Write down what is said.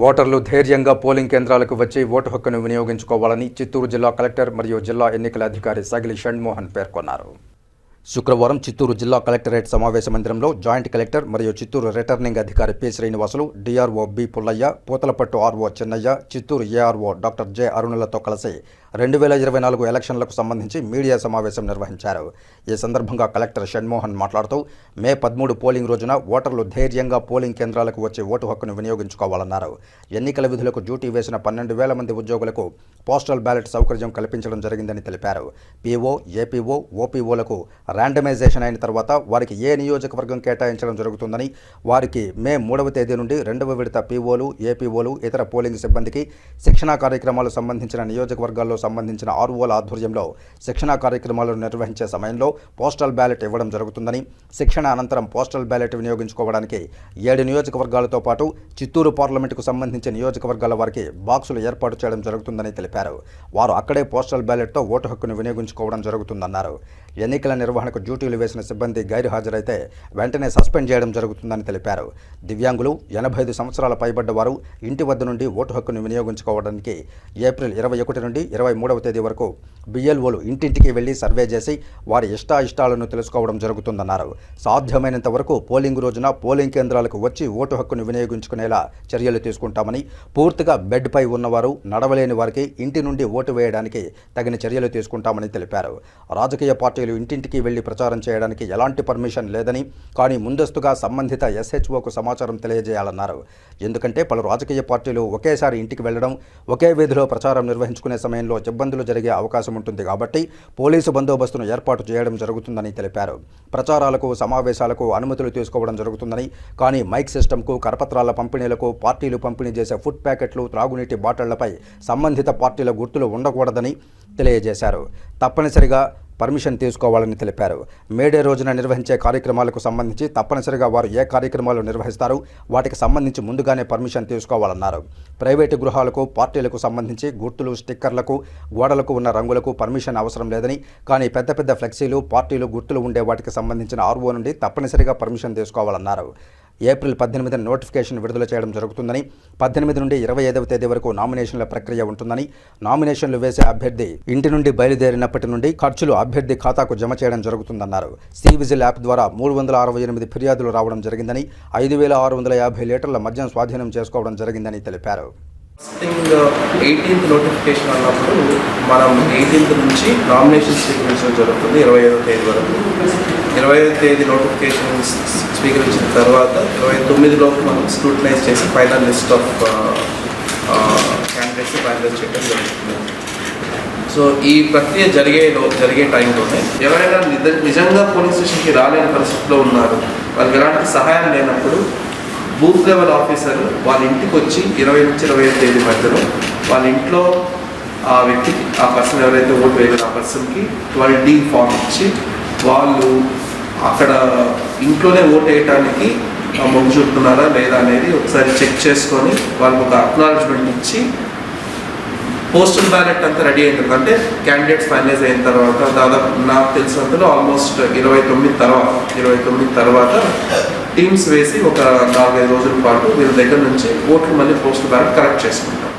ఓటర్లు ధైర్యంగా పోలింగ్ కేంద్రాలకు వచ్చి ఓటు హక్కును వినియోగించుకోవాలని చిత్తూరు జిల్లా కలెక్టర్ మరియు జిల్లా ఎన్నికల అధికారి సగిలి షణ్మోహన్ పేర్కొన్నారు. శుక్రవారం చిత్తూరు జిల్లా కలెక్టరేట్ సమావేశ మందిరంలో జాయింట్ కలెక్టర్ మరియు చిత్తూరు రిటర్నింగ్ అధికారి P Srinivasulu DRO B Pullaiah Puthalapattu RO Chennaiah Chittoor ARO doctor J అరుణులతో కలిసి రెండు వేల ఇరవై నాలుగు ఎలక్షన్లకు సంబంధించి మీడియా సమావేశం నిర్వహించారు. ఈ సందర్భంగా కలెక్టర్ షణ్మోహన్ మాట్లాడుతూ మే పదమూడు పోలింగ్ రోజున ఓటర్లు ధైర్యంగా పోలింగ్ కేంద్రాలకు వచ్చి ఓటు హక్కును వినియోగించుకోవాలన్నారు. ఎన్నికల విధులకు డ్యూటీ వేసిన పన్నెండు వేల మంది ఉద్యోగులకు పోస్టల్ బ్యాలెట్ సౌకర్యం కల్పించడం జరిగిందని తెలిపారు. పీఓ ఏపీఓ ఓపీఓలకు ర్యాండమైజేషన్ అయిన తర్వాత వారికి ఏ నియోజకవర్గం కేటాయించడం జరుగుతుందని వారికి మే మూడవ తేదీ నుండి రెండవ విడత పీఓలు ఏపీఓలు ఇతర పోలింగ్ సిబ్బందికి శిక్షణా కార్యక్రమాలు సంబంధించిన నియోజకవర్గాల్లో సంబంధించిన ఆర్ఓల ఆధ్వర్యంలో శిక్షణా కార్యక్రమాలు నిర్వహించే సమయంలో పోస్టల్ బ్యాలెట్ ఇవ్వడం జరుగుతుందని శిక్షణ అనంతరం పోస్టల్ బ్యాలెట్ వినియోగించుకోవడానికి ఏడు నియోజకవర్గాలతో పాటు చిత్తూరు పార్లమెంటుకు సంబంధించిన నియోజకవర్గాల వారికి బాక్సులు ఏర్పాటు చేయడం జరుగుతుందని తెలిపారు. వారు అక్కడే పోస్టల్ బ్యాలెట్తో ఓటు హక్కును వినియోగించుకోవడం జరుగుతుందన్నారు. ఎన్నికల నిర్వహణకు డ్యూటీలు వేసిన సిబ్బంది గైరుహాజరైతే వెంటనే సస్పెండ్ చేయడం జరుగుతుందని తెలిపారు. దివ్యాంగులు ఎనభై ఐదు సంవత్సరాల పైబడ్డ వారు ఇంటి వద్ద నుండి ఓటు హక్కును వినియోగించుకోవడానికి ఏప్రిల్ ఇరవై ఒకటి నుండి ఇరవై మూడవ తేదీ వరకు బిఎల్ఓలు ఇంటింటికి వెళ్ళి సర్వే చేసి వారి ఇష్టాయిష్టాలను తెలుసుకోవడం జరుగుతుందన్నారు. సాధ్యమైనంత వరకు పోలింగ్ రోజున పోలింగ్ కేంద్రాలకు వచ్చి ఓటు హక్కును వినియోగించుకునేలా చర్యలు తీసుకుంటామని పూర్తిగా బెడ్పై ఉన్నవారు నడవలేని వారికి ఇంటి నుండి ఓటు వేయడానికి తగిన చర్యలు తీసుకుంటామని తెలిపారు. రాజకీయ పార్టీలు ఇంటింటికి వెళ్ళి ప్రచారం చేయడానికి ఎలాంటి పర్మిషన్ లేదని కానీ ముందస్తుగా సంబంధిత ఎస్హెచ్ఓకు సమాచారం తెలియజేయాలన్నారు. ఎందుకంటే పలు రాజకీయ పార్టీలు ఒకేసారి ఇంటికి వెళ్ళడం ఒకే వీధిలో ప్రచారం నిర్వహించుకునే సమయంలో ఇబ్బందులు జరిగే అవకాశం ఉంటుంది కాబట్టి పోలీసు బందోబస్తును ఏర్పాటు చేయడం జరుగుతుందని తెలిపారు. ప్రచారాలకు సమావేశాలకు అనుమతులు తీసుకోవడం జరుగుతుందని కానీ మైక్ సిస్టమ్కు కరపత్రాల పంపిణీలకు పార్టీలు పంపిణీ చేసే ఫుడ్ ప్యాకెట్లు త్రాగునీటి బాటిళ్ళపై సంబంధిత పార్టీల గుర్తులు ఉండకూడదని తెలియజేశారు. తప్పనిసరిగా పర్మిషన్ తీసుకోవాలని తెలిపారు. మేడే రోజున నిర్వహించే కార్యక్రమాలకు సంబంధించి తప్పనిసరిగా వారు ఏ కార్యక్రమాలు నిర్వహిస్తారు వాటికి సంబంధించి ముందుగానే పర్మిషన్ తీసుకోవాలన్నారు. ప్రైవేటు గృహాలకు పార్టీలకు సంబంధించి గుర్తులు స్టిక్కర్లకు గోడలకు ఉన్న రంగులకు పర్మిషన్ అవసరం లేదని కానీ పెద్ద పెద్ద ఫ్లెక్సీలు పార్టీలు గుర్తులు ఉండే వాటికి సంబంధించిన ఆర్ఓ నుండి తప్పనిసరిగా పర్మిషన్ తీసుకోవాలన్నారు. ఏప్రిల్ పద్దెనిమిదిన నోటిఫికేషన్ విడుదల చేయడం జరుగుతుందని పద్దెనిమిది నుండి ఇరవై ఐదవ తేదీ వరకు నామినేషన్ల ప్రక్రియ ఉంటుందని నామినేషన్లు వేసే అభ్యర్థి ఇంటి నుండి బయలుదేరినప్పటి నుండి ఖర్చులు అభ్యర్థి ఖాతాకు జమ చేయడం జరుగుతుందన్నారు. సీ విజిల్ యాప్ ద్వారా మూడు వందల అరవై ఎనిమిది ఫిర్యాదులు రావడం జరిగిందని ఐదు వేల ఆరు వందల యాభై లీటర్ల మద్యం స్వాధీనం చేసుకోవడం జరిగిందని తెలిపారు. థింగ్ ఎయిటీన్త్ నోటిఫికేషన్ అన్నప్పుడు మనం ఎయిటీన్త్ నుంచి నామినేషన్ స్వీకరించడం జరుగుతుంది ఇరవై ఐదో తేదీ వరకు. ఇరవై ఐదో తేదీ నోటిఫికేషన్ స్వీకరించిన తర్వాత ఇరవై తొమ్మిదిలోపు మనం స్క్రూటనైజ్ చేసి final list of candidates finalize చేయడం జరుగుతుంది. సో ఈ ప్రక్రియ జరిగే జరిగే టైంలోనే ఎవరైనా నిజ- నిజంగా పోలీస్ స్టేషన్కి రాలేని పరిస్థితిలో ఉన్నారు వాళ్ళకి ఎలాంటి సహాయం లేనప్పుడు బూత్ లెవెల్ ఆఫీసర్ వాళ్ళ ఇంటికి వచ్చి ఇరవై నుంచి ఇరవై ఐదు తేదీ మధ్యలో వాళ్ళ ఇంట్లో ఆ వ్యక్తికి ఆ పర్సన్ ఎవరైతే ఓటు వేయలేదు ఆ పర్సన్కి ట్వెల్వ్ డీ ఫామ్ ఇచ్చి వాళ్ళు అక్కడ ఇంట్లోనే ఓటు వేయటానికి మొగ్గు చూపుతున్నారా లేదా అనేది ఒకసారి చెక్ చేసుకొని వాళ్ళకి ఒక అక్నాలజ్మెంట్ ఇచ్చి పోస్టల్ బ్యాలెట్ అంతా రెడీ అవుతుంది అంటే క్యాండిడేట్స్ ఫైనలైజ్ అయిన తర్వాత దాదాపు నాకు తెలిసినంతలో ఆల్మోస్ట్ ఇరవై తొమ్మిది తర్వాత ఇరవై తొమ్మిది తర్వాత టీమ్స్ వేసి ఒక నాలుగైదు రోజుల పాటు వీళ్ళ దగ్గర నుంచి ఓట్లు మళ్ళీ పోస్ట్ బ్యాలెట్ కరెక్ట్ చేసుకుంటాం.